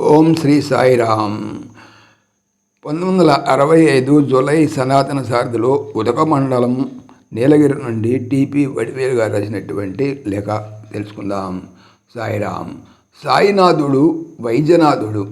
ఓం శ్రీ సాయిరామ్ పంతొమ్మిది వందల అరవై ఐదు జూలై సనాతన సారథిలో ఉదక మండలం నీలగిరి నుండి టీపీ వడివేలు గారు రాసినటువంటి లేఖ తెలుసుకుందాం. సాయిరామ్ సాయినాథుడు వైద్యనాథుడు.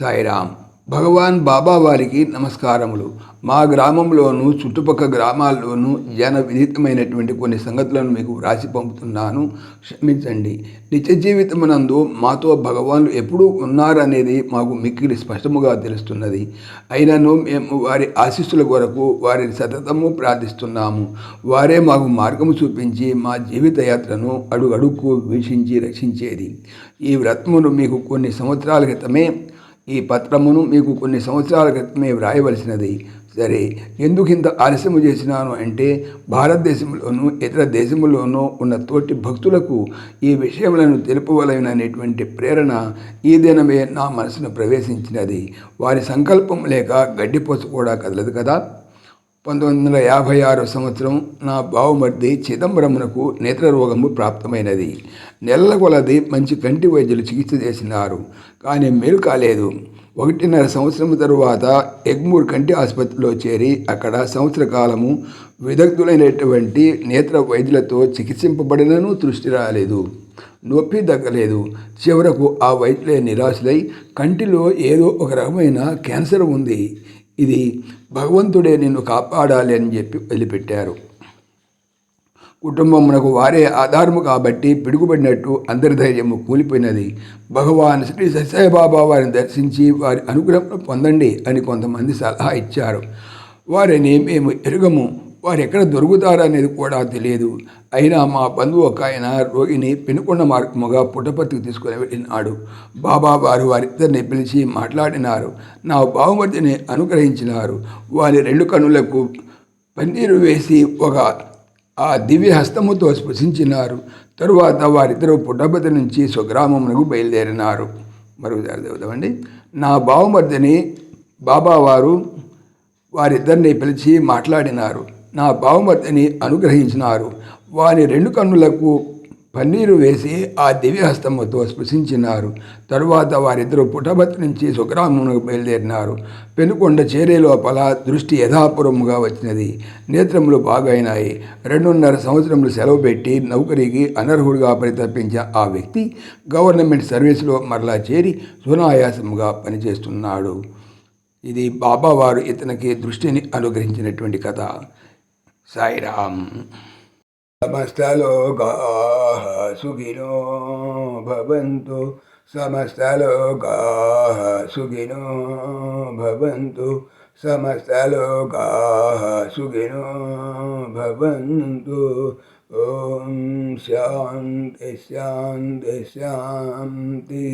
సాయిరామ్ భగవాన్ బాబా వారికి నమస్కారములు. మా గ్రామంలోను చుట్టుపక్కల గ్రామాల్లోనూ జన విదితమైనటువంటి కొన్ని సంగతులను మీకు వ్రాసి పంపుతున్నాను. క్షమించండి. నిత్య జీవితమునందు మాతో భగవాన్లు ఎప్పుడూ ఉన్నారనేది మాకు మిక్కిలి స్పష్టముగా తెలుస్తున్నది. అయినను మేము వారి ఆశీస్సుల కొరకు వారిని సతతము ప్రార్థిస్తున్నాము. వారే మాకు మార్గము చూపించి మా జీవిత యాత్రను అడుగడుక్కు వీక్షించి రక్షించేది. ఈ వ్రతమును మీకు కొన్ని సంవత్సరాల క్రితమే ఈ పత్రమును మీకు కొన్ని సంవత్సరాల క్రితమే వ్రాయవలసినది. సరే ఎందుకు ఇంత ఆలస్యము చేసినాను అంటే భారతదేశంలోనూ ఇతర దేశముల్లోనూ ఉన్న తోటి భక్తులకు ఈ విషయములను తెలుపవలననేటువంటి ప్రేరణ ఈ దినమే నా మనసును ప్రవేశించినది. వారి సంకల్పం లేక గడ్డిపోసు కూడా కదలదు కదా? పంతొమ్మిది వందల యాభై ఆరు సంవత్సరం నా బావమర్ది చిదంబరమునకు నేత్రరోగము ప్రాప్తమైనది. నెలల కొలది మంచి కంటి వైద్యులు చికిత్స చేసినారు. కానీ మేలు కాలేదు. ఒకటిన్నర సంవత్సరం తరువాత ఎగ్మూర్ కంటి ఆసుపత్రిలో చేరి అక్కడ సంవత్సర కాలము విదగ్ధులైనటువంటి నేత్ర వైద్యులతో చికిత్సింపబడినను దృష్టి రాలేదు. నొప్పి తగ్గలేదు. చివరకు ఆ వైద్యులే నిరాశలై కంటిలో ఏదో ఒక రకమైన క్యాన్సర్ ఉంది. ఇది భగవంతుడే నిన్ను కాపాడాలి అని చెప్పి వదిలిపెట్టారు. కుటుంబమునకు వారే ఆధారము కాబట్టి పిడుగుపడినట్టు అందరి ధైర్యము కూలిపోయినది. భగవాన్ శ్రీ సత్యబాబా వారిని దర్శించి వారి అనుగ్రహం పొందండి అని కొంతమంది సలహా ఇచ్చారు. వారిని మేము ఎరుగము. వారు ఎక్కడ దొరుకుతారనేది కూడా తెలియదు. అయినా మా బంధువు ఒక ఆయన రోగిని పెనుకొండ మార్గముగా పుట్టపర్తికి తీసుకుని వెళ్ళినాడు. బాబా వారు వారిద్దరిని పిలిచి మాట్లాడినారు. నా బావమర్దిని అనుగ్రహించినారు. వారి రెండు కన్నులకు పన్నీరు వేసి ఒక ఆ దివ్య హస్తముతో స్పృశించినారు. తరువాత వారిద్దరూ పుట్టపతి నుంచి స్వగ్రామమునకు బయలుదేరినారు. మరొకసారి చదువుతామండి నా బావమర్దిని బాబావారు వారిద్దరిని పిలిచి మాట్లాడినారు. నా బావమర్దిని అనుగ్రహించినారు. వారి రెండు కన్నులకు పన్నీరు వేసి ఆ దివ్యహస్తముతో స్పృశించినారు. తరువాత వారిద్దరూ పుటభత్తు నుంచి సుగ్రామమునకు బయలుదేరినారు. పెనుకొండ చేరే లోపల దృష్టి యథాపురముగా వచ్చినది. నేత్రములు బాగైనాయి. రెండున్నర సంవత్సరములు సెలవు పెట్టి నౌకరికి అనర్హుడిగా పరితపించిన ఆ వ్యక్తి గవర్నమెంట్ సర్వీసులో మరలా చేరి సునాయాసముగా పనిచేస్తున్నాడు. ఇది బాబావారు ఇతనికి దృష్టిని అనుగ్రహించినటువంటి కథ. साईराम। लोग सुखिनो भवन्तु। लोग सुखिनो भवन्तु। लोग सुखिनो भवन्तु। ॐ शान्ति शान्ति शान्ति।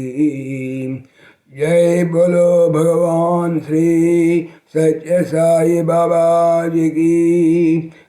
जय बोलो भगवान श्री सत्य साई बाबा जी की।